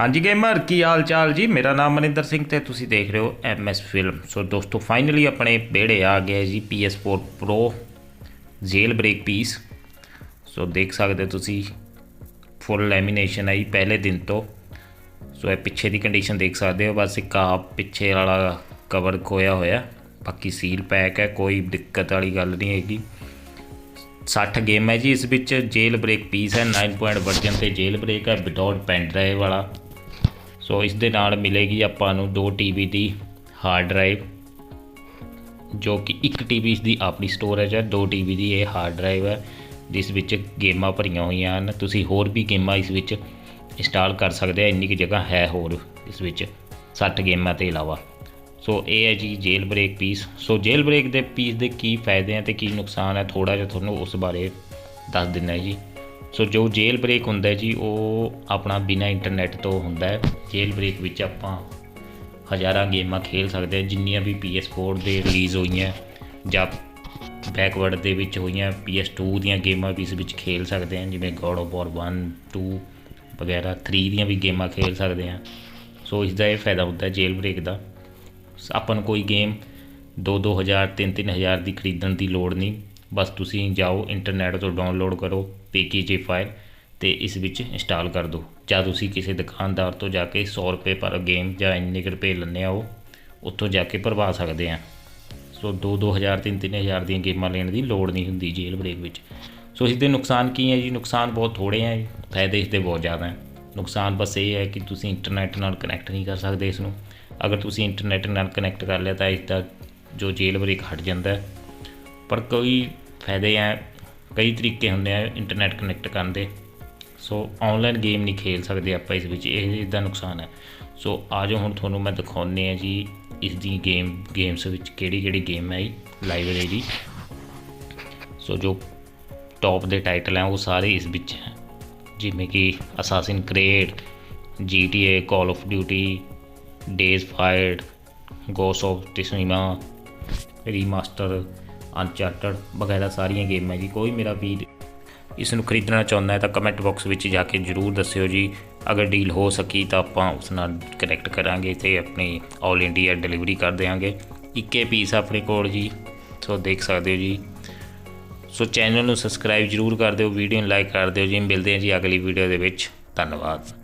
ਹਾਂਜੀ ਗੇਮਰ ਕੀ ਹਾਲ ਚਾਲ ਜੀ? ਮੇਰਾ ਨਾਮ ਮਨਿੰਦਰ ਸਿੰਘ ਤੇ ਤੁਸੀਂ ਦੇਖ ਰਹੇ ਹੋ ਐਮਐਸ ਫਿਲਮ। ਸੋ ਦੋਸਤੋ ਫਾਈਨਲੀ ਆਪਣੇ ਵਿਹੜੇ ਆ ਗਿਆ ਜੀ PS4 Pro jailbreak PS so ਦੇਖ ਸਕਦੇ ਹੋ ਤੁਸੀਂ ਫੁੱਲ ਲੈਮੀਨੇਸ਼ਨ ਹੈ ਜੀ ਪਹਿਲੇ ਦਿਨ ਤੋਂ। ਸੋ ਇਹ ਪਿੱਛੇ ਦੀ ਕੰਡੀਸ਼ਨ ਦੇਖ ਸਕਦੇ ਹੋ, ਬਸ ਇੱਕ ਆ ਪਿੱਛੇ ਵਾਲਾ ਕਵਰ ਖੋਇਆ ਹੋਇਆ। ਬਾਕੀ ਸੀਲ ਪੈਕ ਹੈ, ਕੋਈ ਦਿੱਕਤ ਵਾਲੀ ਗੱਲ ਨਹੀਂ ਹੈਗੀ। 60 ਗੇਮ ਹੈ ਜੀ, ਇਸ ਵਿੱਚ ਜੇਲ ਬ੍ਰੇਕ ਪੀਸ ਹੈ 9 ਪੁਆਇੰਟ ਵਰਜਨ ਤੇ ਜੇਲ ਬ੍ਰੇਕ ਹੈ, ਵਿਦਆਊਟ ਪੈਨ ਡਰਾਈਵ ਵਾਲਾ। ਸੋ ਇਸ ਦੇ ਨਾਲ ਮਿਲੇਗੀ ਆਪਾਂ ਨੂੰ 2 ਟੀਬੀ ਦੀ ਹਾਰਡ ਡਰਾਈਵ ਜੋ ਕਿ 1 ਟੀਬੀ ਦੀ ਆਪਣੀ ਸਟੋਰੇਜ ਹੈ 2 ਟੀਬੀ ਦੀ ਇਹ ਹਾਰਡ ਡਰਾਈਵ ਹੈ, ਜਿਸ ਵਿੱਚ ਗੇਮਾਂ ਭਰੀਆਂ ਹੋਈਆਂ ਹਨ। ਤੁਸੀਂ ਹੋਰ ਵੀ ਗੇਮਾਂ ਇਸ ਵਿੱਚ ਇੰਸਟਾਲ ਕਰ ਸਕਦੇ ਆ, ਇੰਨੀ ਕੁ ਜਗ੍ਹਾ ਹੈ ਹੋਰ ਇਸ ਵਿੱਚ 60 ਗੇਮਾਂ ਤੋਂ ਇਲਾਵਾ। ਸੋ ਇਹ ਹੈ ਜੀ jailbreak piece so jailbreak ਦੇ ਪੀਸ ਦੇ ਕੀ ਫਾਇਦੇ ਆ ਤੇ ਕੀ ਨੁਕਸਾਨ ਹੈ ਥੋੜਾ ਜਿਹਾ ਤੁਹਾਨੂੰ ਉਸ ਬਾਰੇ ਦੱਸ ਦਿੰਦਾ ਜੀ। ਸੋ ਜੋ ਜੇਲ ਬ੍ਰੇਕ ਹੁੰਦਾ ਜੀ, ਉਹ ਆਪਣਾ ਬਿਨਾ ਇੰਟਰਨੈਟ ਤੋਂ ਹੁੰਦਾ ਹੈ। ਜੇਲ ਬ੍ਰੇਕ ਵਿੱਚ ਆਪਾਂ ਹਜ਼ਾਰਾਂ ਗੇਮਾਂ ਖੇਲ ਸਕਦੇ ਹਾਂ, ਜਿੰਨੀਆਂ ਵੀ PS4 ਦੇ ਰਿਲੀਜ਼ ਹੋਈਆਂ, ਜਾਂ ਬੈਕਵਰਡ ਦੇ ਵਿੱਚ ਹੋਈਆਂ PS2 ਦੀਆਂ ਗੇਮਾਂ ਵੀ ਇਸ ਵਿੱਚ ਖੇਲ ਸਕਦੇ ਹਾਂ, ਜਿਵੇਂ ਗੋਡ ਆਫ ਵਾਰ 1 2 ਵਗੈਰਾ 3 ਦੀਆਂ ਵੀ ਗੇਮਾਂ ਖੇਲ ਸਕਦੇ ਹਾਂ। ਸੋ ਇਸ ਦਾ ਇਹ ਫਾਇਦਾ ਹੁੰਦਾ ਹੈ ਜੇਲ ਬ੍ਰੇਕ ਦਾ। ਆਪਾਂ ਨੂੰ ਕੋਈ ਗੇਮ 2-2000 3-3000 ਦੀ ਖਰੀਦਣ ਦੀ ਲੋੜ ਨਹੀਂ। ਬਸ ਤੁਸੀਂ ਜਾਓ ਇੰਟਰਨੈਟ ਤੋਂ ਡਾਊਨਲੋਡ ਕਰੋ ਪੀਕੇਜੀ ਫਾਈਲ ਤੇ ਇਸ ਵਿੱਚ ਇੰਸਟਾਲ ਕਰ ਦਿਓ। ਜਾਂ ਤੁਸੀਂ ਕਿਸੇ ਦੁਕਾਨਦਾਰ ਤੋਂ ਜਾ ਕੇ 100 ਰੁਪਏ ਪਰ ਗੇਮ ਜਾਂ ਇੰਨੇ ਕੁ ਰੁਪਏ ਲੈਣੇ ਆ ਉਹ, ਉੱਥੋਂ ਜਾ ਕੇ ਭਰਵਾ ਸਕਦੇ ਆ। ਸੋ 2-2000 3-3000 ਦੀਆਂ ਗੇਮਾਂ ਲੈਣ ਦੀ ਲੋੜ ਨਹੀਂ ਹੁੰਦੀ ਜੇਲ ਬ੍ਰੇਕ ਵਿੱਚ। ਸੋ ਇਸ ਦੇ ਨੁਕਸਾਨ ਕੀ ਹੈ ਜੀ? ਨੁਕਸਾਨ ਬਹੁਤ ਥੋੜੇ ਹੈ ਫਾਇਦੇ ਇਸ ਦੇ ਬਹੁਤ ਜ਼ਿਆਦਾ ਹੈ। ਨੁਕਸਾਨ ਬਸ ਇਹ ਹੈ ਕਿ ਤੁਸੀਂ ਇੰਟਰਨੈਟ ਨਾਲ ਕਨੈਕਟ ਨਹੀਂ ਕਰ ਸਕਦੇ ਇਸ ਨੂੰ। ਅਗਰ ਤੁਸੀਂ ਇੰਟਰਨੈਟ ਨਾਲ ਕਨੈਕਟ ਕਰ ਲਿਆ ਤਾਂ ਇਸ ਦਾ ਜੋ ਜੇਲ ਬ੍ਰੇਕ ਹਟ ਜਾਂਦਾ ਪਰ ਕੋਈ ਫਾਇਦੇ ਆ ਕਈ ਤਰੀਕੇ ਹੁੰਦੇ ਆ ਇੰਟਰਨੈਟ ਕਨੈਕਟ ਕਰਨ ਦੇ। ਸੋ ਆਨਲਾਈਨ ਗੇਮ ਨਹੀਂ ਖੇਲ ਸਕਦੇ ਆਪਾਂ ਇਸ ਵਿੱਚ, ਇਹ ਇਸ ਦਾ ਨੁਕਸਾਨ ਹੈ। ਸੋ ਆਜੋ ਹੁਣ ਤੁਹਾਨੂੰ ਮੈਂ ਦਿਖਾਉਂਦੇ ਆ ਜੀ ਇਸ ਦੀ ਗੇਮ ਗੇਮਸ ਵਿੱਚ ਕਿਹੜੀ ਕਿਹੜੀ ਗੇਮ ਹੈ ਲਾਇਬ੍ਰੇਰੀ ਦੀ ਸੋ ਜੋ। ਟੌਪ ਦੇ ਟਾਈਟਲ ਹੈ ਉਹ ਸਾਰੇ ਇਸ ਵਿੱਚ ਹੈ। ਜਿਵੇਂ ਕਿ assassin creed GTA call of duty days fired goes of Tsushima remaster ਅਨਚਾਰਟਡ ਵਗੈਰਾ ਸਾਰੀਆਂ ਗੇਮਾਂ ਜੀ। ਕੋਈ ਮੇਰਾ ਵੀਰ ਇਸ ਨੂੰ ਖਰੀਦਣਾ ਚਾਹੁੰਦਾ ਹੈ ਤਾਂ ਕਮੈਂਟ ਬਾਕਸ ਵਿੱਚ ਜਾ ਕੇ ਜਰੂਰ ਦੱਸਿਓ ਜੀ। ਅਗਰ ਡੀਲ ਹੋ ਸਕੀ ਤਾਂ ਆਪਾਂ ਉਸ ਨਾਲ ਕਨੈਕਟ ਕਰਾਂਗੇ ਤੇ ਆਪਣੀ 올 ਇੰਡੀਆ ਡਿਲੀਵਰੀ ਕਰ ਦੇਵਾਂਗੇ ਇੱਕੇ ਪੀਸ ਆਪਣੇ ਕੋਲ ਜੀ, ਸੋ ਦੇਖ ਸਕਦੇ ਹੋ ਜੀ। ਸੋ ਚੈਨਲ ਨੂੰ ਸਬਸਕ੍ਰਾਈਬ ਜਰੂਰ ਕਰ ਦਿਓ ਵੀਡੀਓ ਨੂੰ ਲਾਈਕ ਕਰ ਦਿਓ ਜੀ। ਮਿਲਦੇ ਹਾਂ ਜੀ ਅਗਲੀ ਵੀਡੀਓ ਦੇ ਵਿੱਚ। ਧੰਨਵਾਦ।